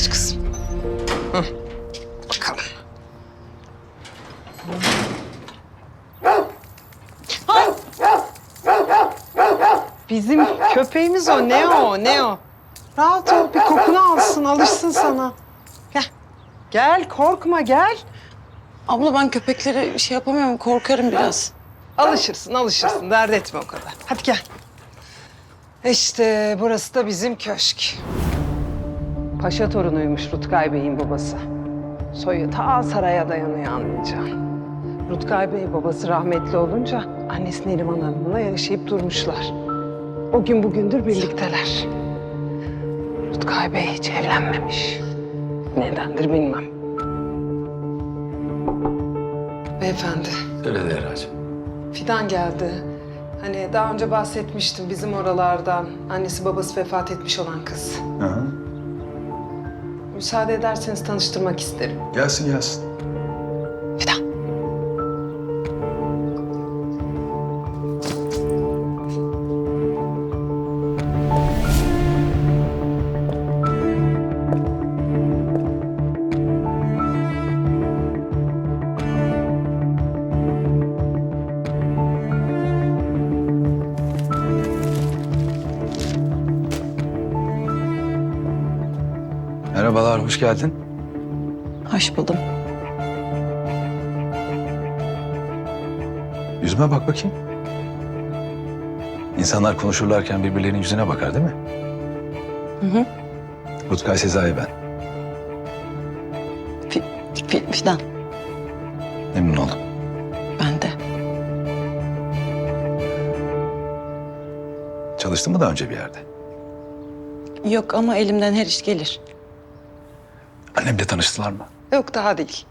Geç kızım. Hı. Bakalım. Bizim köpeğimiz o. Ne o? Ne o? Rahat ol. Bir kokunu alsın. Alışsın sana. Gel. Gel. Korkma. Gel. Abla ben köpeklere şey yapamıyorum, korkarım biraz. Alışırsın. Alışırsın. Dert etme o kadar. Hadi gel. İşte burası da bizim köşk. Paşa torunuymuş Rutkay Bey'in babası. Soyu ta saraya dayanıyor anlayacağın. Rutkay Bey babası rahmetli olunca annesi Neriman Hanım'la yaşayıp durmuşlar. O gün bugündür birlikteler. Rutkay Bey hiç evlenmemiş. Nedendir bilmem. Beyefendi, Öyle de Eracığım. Fidan geldi. Hani daha önce bahsetmiştim bizim oralardan. Annesi babası vefat etmiş olan kız. Hı hı. Müsaade ederseniz tanıştırmak isterim. Gelsin gelsin. Merhabalar, hoş geldin. Hoş buldum. Yüzüme bak bakayım. İnsanlar konuşurlarken birbirlerinin yüzüne bakar değil mi? Hı hı. Rutkay Sezai ben. Fi, fi- Fidan, Memnun oldum. ben de. Çalıştın mı daha önce bir yerde? Yok ama elimden her iş gelir. Annemle tanıştılar mı? Yok daha değil.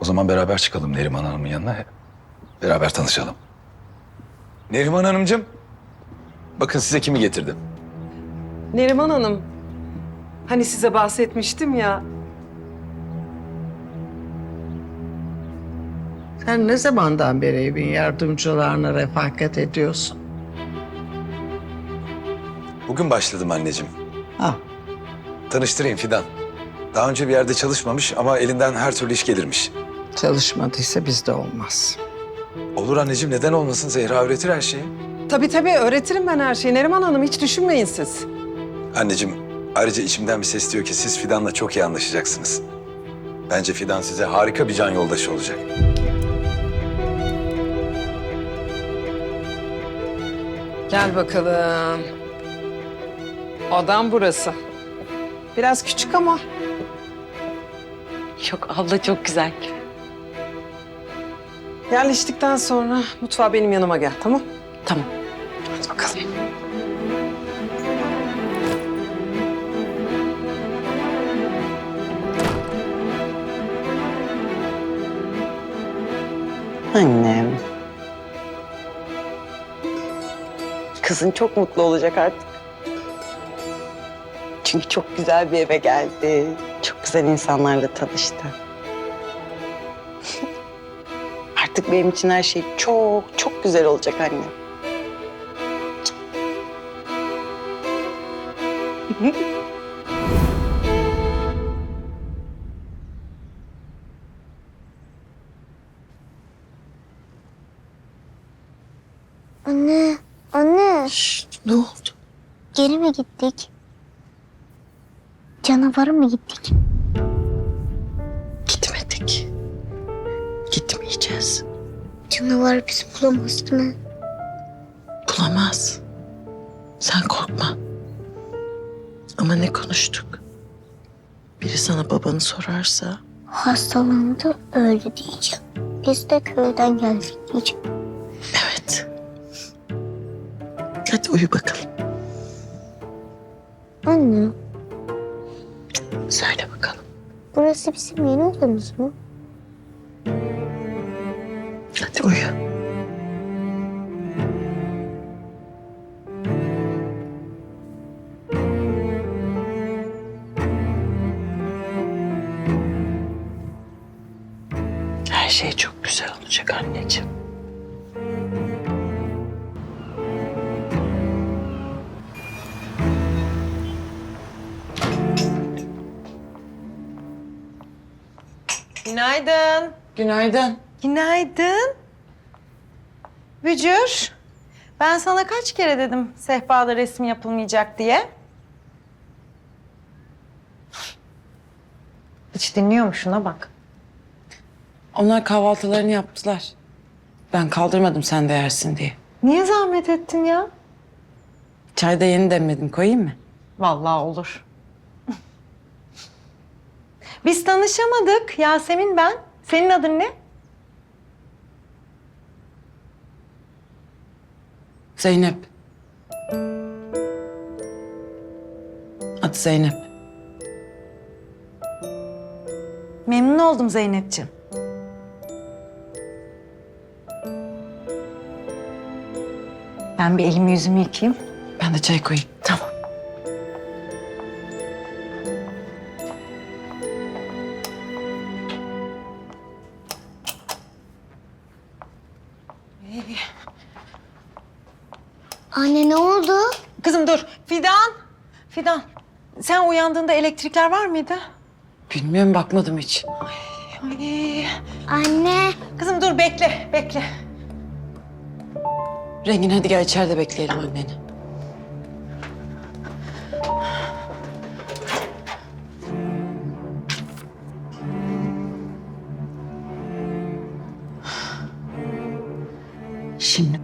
O zaman beraber çıkalım Neriman Hanım'ın yanına. Beraber tanışalım. Neriman Hanımcığım. Bakın size kimi getirdim. Neriman Hanım. Hani size bahsetmiştim ya. Sen ne zamandan beri evin yardımcılarına refakat ediyorsun? Bugün başladım anneciğim. Ha, Tanıştırayım Fidan. Daha önce bir yerde çalışmamış ama elinden her türlü iş gelirmiş. çalışmadıysa bizde olmaz. Olur anneciğim neden olmasın Zehra öğretir her şeyi. Tabii tabii öğretirim ben her şeyi. Neriman Hanım hiç düşünmeyin siz. Anneciğim ayrıca içimden bir ses diyor ki siz Fidan'la çok iyi anlaşacaksınız. Bence Fidan size harika bir can yoldaşı olacak. Gel bakalım. Adam burası. Biraz küçük ama Yok abla çok güzel. yerleştikten sonra mutfağa benim yanıma gel tamam? Tamam. Hadi bakalım. Annem. Kızın çok mutlu olacak artık. Çünkü çok güzel bir eve geldi. Çok güzel insanlarla tanıştı. artık benim için her şey çok çok güzel olacak anne. Anne, anne. Ne oldu? Geri mi gittik? Canavara mı gittik? Gitmedik. Gitmeyeceğiz. Canavar bizi bulamaz değil mi? Bulamaz. Sen korkma. Ama ne konuştuk? Biri sana babanı sorarsa Hastalandı öyle diyeceğim. Biz de köyden geldik diyeceğim. evet. Hadi uyu bakalım. Anne, bizim yeni odamız mı? Hadi uyu. Günaydın. Günaydın. Günaydın. Bücür. Ben sana kaç kere dedim sehpada resim yapılmayacak diye. Hiç dinliyor mu şuna bak. Onlar kahvaltılarını yaptılar. Ben kaldırmadım sen de yersin diye. Niye zahmet ettin ya? Çay da yeni demledim koyayım mı? Vallahi olur. Biz tanışamadık. Yasemin ben. Senin adın ne? Zeynep. Adı Zeynep. Memnun oldum Zeynep'ciğim. Ben bir elimi yüzümü yıkayayım. Ben de çay koyayım. Tamam. Uyandığında elektrikler var mıydı? Bilmiyorum bakmadım hiç. Ay. Anne, Kızım dur bekle, bekle. Rengin hadi gel içeride bekleyelim anneni. Şimdi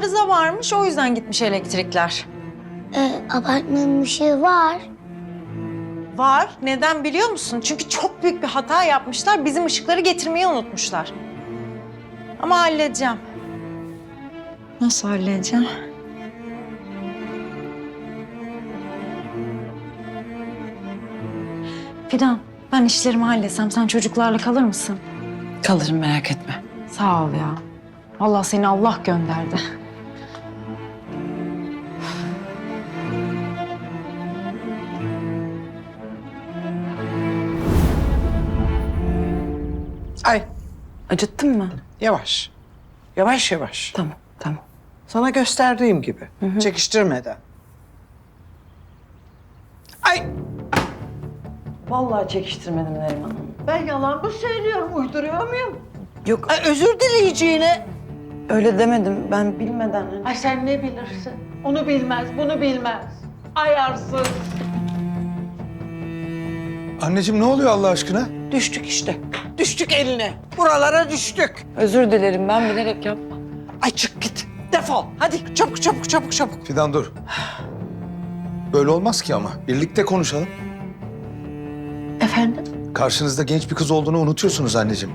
Arıza varmış. O yüzden gitmiş elektrikler. Ee, apartmanın ışığı var. Var. Neden biliyor musun? Çünkü çok büyük bir hata yapmışlar. Bizim ışıkları getirmeyi unutmuşlar. Ama halledeceğim. Nasıl halledeceğim? Fidan, ben işlerimi halletsem sen çocuklarla kalır mısın? kalırım merak etme. Sağ ol ya. Vallahi seni Allah gönderdi. Acıttın mı? yavaş. Yavaş yavaş. Tamam tamam. Sana gösterdiğim gibi. Çekiştirmeden. Ay Vallahi çekiştirmedim Neriman Hanım. Ben yalan mı söylüyorum, uyduruyor muyum? Yok Ay, özür dileyeceğine. öyle demedim ben bilmeden. Ay sen ne bilirsin? Onu bilmez, bunu bilmez. Ayarsız. Anneciğim ne oluyor Allah aşkına? düştük işte. Düştük eline. Buralara düştük. Özür dilerim ben bilerek yapmam. Ay çık git. Defol. Hadi çabuk çabuk çabuk çabuk. Fidan dur. Böyle olmaz ki ama. Birlikte konuşalım. Efendim? Karşınızda genç bir kız olduğunu unutuyorsunuz anneciğim.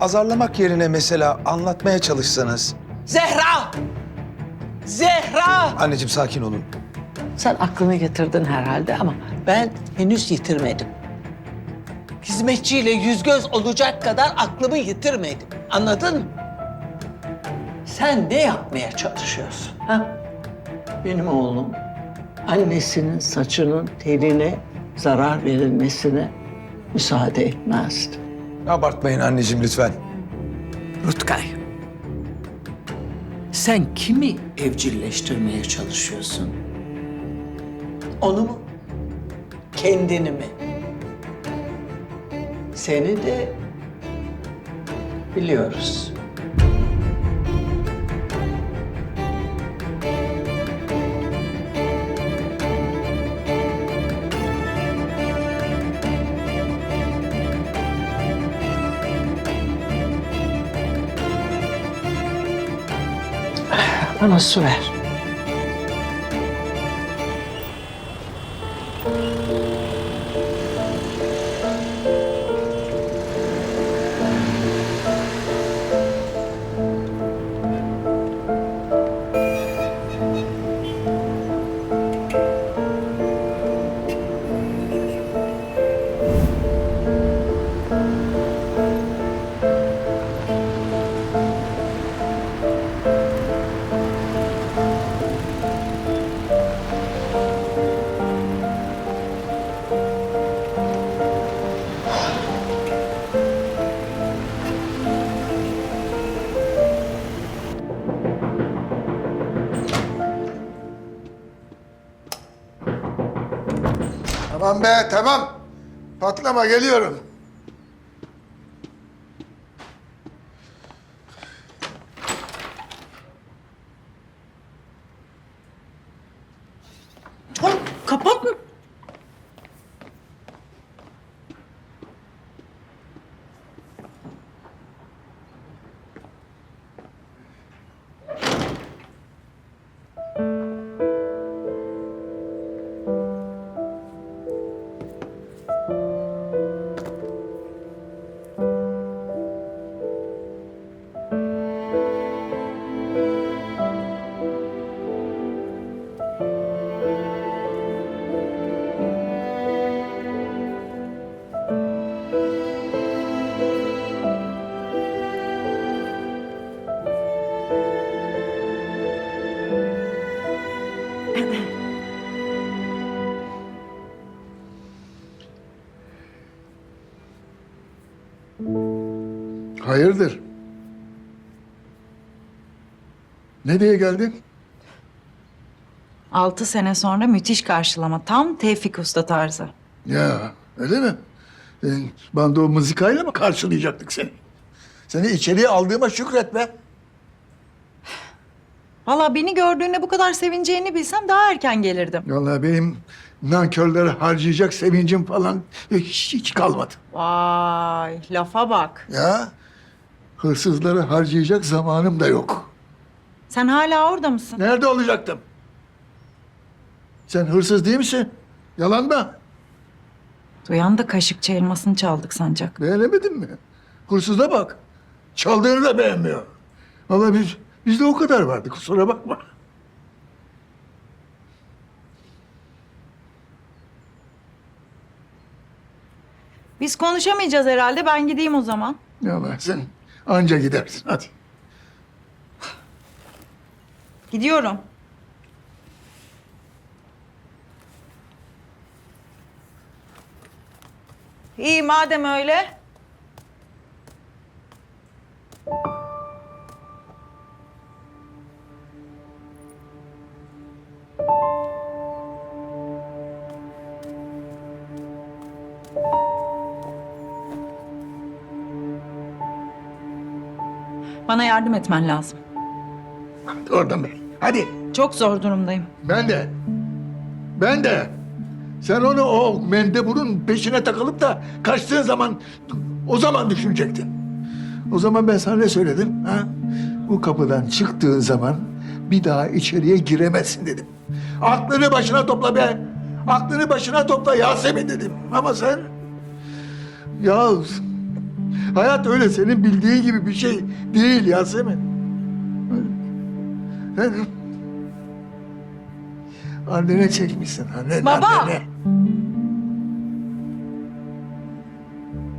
Azarlamak yerine mesela anlatmaya çalışsanız. Zehra! Zehra! Anneciğim sakin olun. Sen aklını getirdin herhalde ama ben henüz yitirmedim. Hizmetçiyle yüz göz olacak kadar aklımı yitirmedim. Anladın mı? Sen ne yapmaya çalışıyorsun? Ha? Benim oğlum annesinin saçının teline zarar verilmesine müsaade etmezdi. Abartmayın anneciğim lütfen. Rutkay. Sen kimi evcilleştirmeye çalışıyorsun? Onu mu? Kendini mi? Seni de biliyoruz. Bana su ver. Tamam be tamam. Patlama geliyorum. Oğlum kapat mı? Ne diye geldin? Altı sene sonra müthiş karşılama. Tam Tevfik Usta tarzı. Ya öyle mi? Ee, bando mızıkayla mı karşılayacaktık seni? Seni içeriye aldığıma şükret be. Valla beni gördüğünde bu kadar sevineceğini bilsem daha erken gelirdim. Vallahi benim nankörleri harcayacak sevincim falan hiç, hiç kalmadı. Vay lafa bak. Ya hırsızları harcayacak zamanım da yok. Sen hala orada mısın? Nerede olacaktım? Sen hırsız değil misin? Yalan mı? Duyan da kaşıkçı elmasını çaldık sancak. Beğenemedin mi? Hırsıza bak. Çaldığını da beğenmiyor. Vallahi biz, bizde o kadar vardı kusura bakma. Biz konuşamayacağız herhalde. Ben gideyim o zaman. Ya ben sen anca gidersin hadi. Gidiyorum. İyi madem öyle. Bana yardım etmen lazım. Oradan be. Hadi. Çok zor durumdayım. Ben de. Ben de. Sen onu o mendeburun peşine takılıp da kaçtığın zaman o zaman düşünecektin. O zaman ben sana ne söyledim? Ha? Bu kapıdan çıktığın zaman bir daha içeriye giremezsin dedim. Aklını başına topla be. Aklını başına topla Yasemin dedim. Ama sen... Ya hayat öyle senin bildiğin gibi bir şey değil Yasemin. Sen annene çekmişsin annen Baba! annene.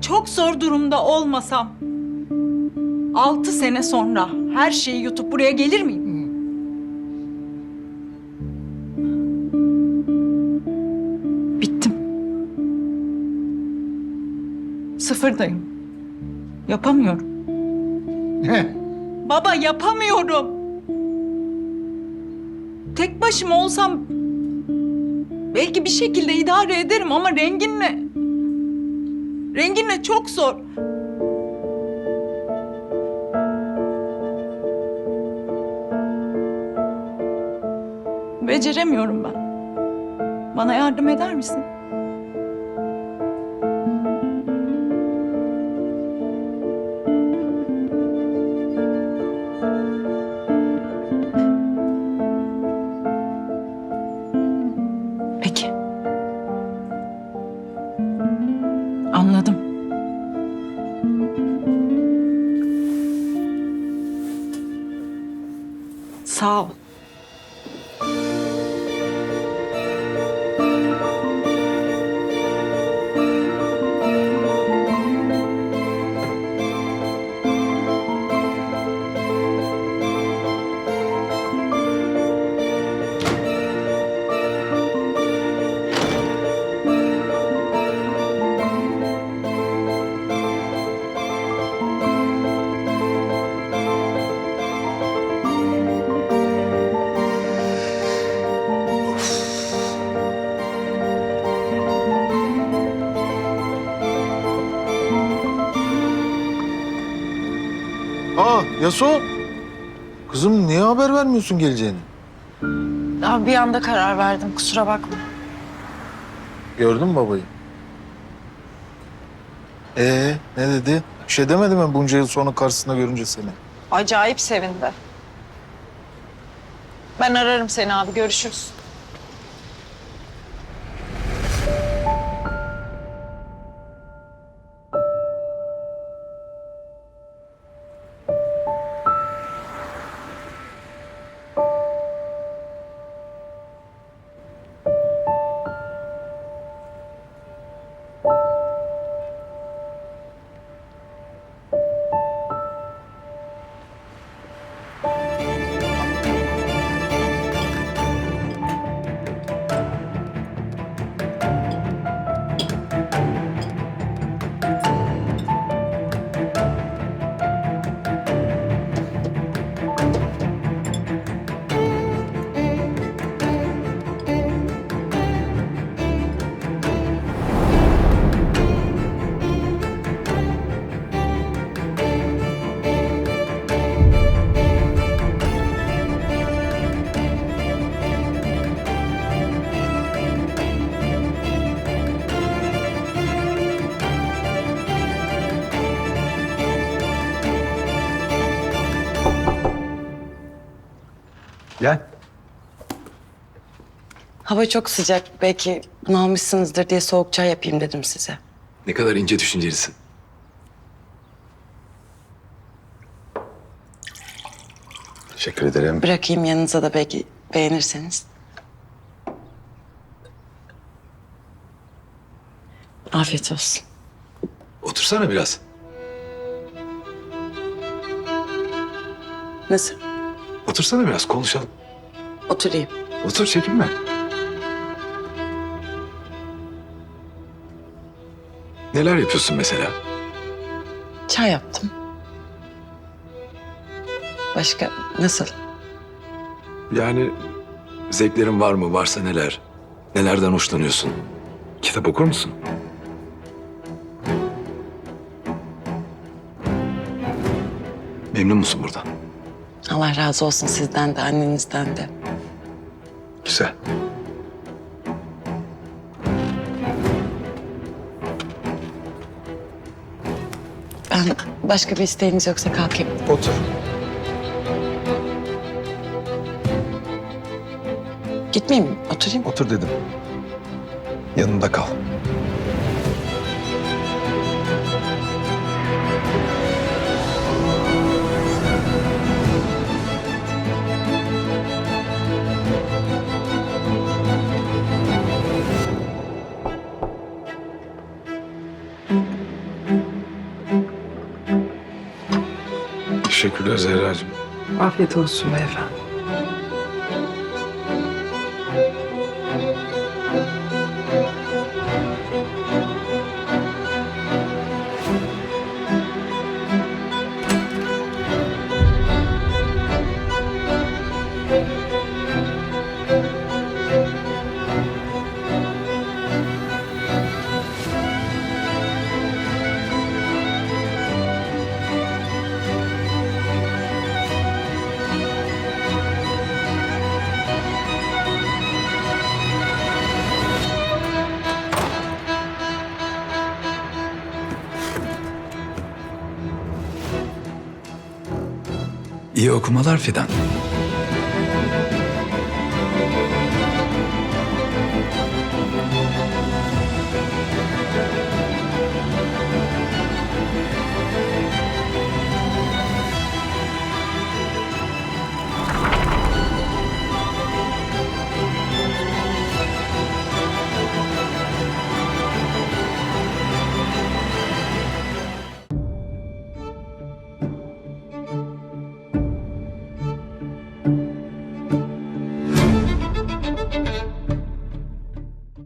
Çok zor durumda olmasam altı sene sonra her şeyi yutup buraya gelir miyim? Bittim. Sıfırdayım. Yapamıyorum. Ne? Baba yapamıyorum. Tek başıma olsam belki bir şekilde idare ederim ama renginle renginle çok zor. Beceremiyorum ben. Bana yardım eder misin? Yaso. Kızım niye haber vermiyorsun geleceğini? Abi bir anda karar verdim kusura bakma. Gördün mü babayı? Ee ne dedi? Bir şey demedi mi bunca yıl sonra karşısında görünce seni? Acayip sevindi. Ben ararım seni abi görüşürüz. Gel. Hava çok sıcak belki bunalmışsınızdır diye soğuk çay yapayım dedim size. Ne kadar ince düşüncelisin. Teşekkür ederim. Bırakayım yanınıza da belki beğenirseniz. Afiyet olsun. Otursana biraz. Nasıl? Otursana biraz konuşalım. Oturayım. Otur çekinme. Neler yapıyorsun mesela? Çay yaptım. Başka nasıl? Yani zevklerin var mı? Varsa neler? Nelerden hoşlanıyorsun? Kitap okur musun? Memnun musun buradan? Allah razı olsun sizden de annenizden de. Güzel. Ben başka bir isteğiniz yoksa kalkayım. Otur. Gitmeyeyim mi? Oturayım. Otur dedim. Yanında kal. Zehra'cığım. Afiyet olsun beyefendi. İyi okumalar Fidan.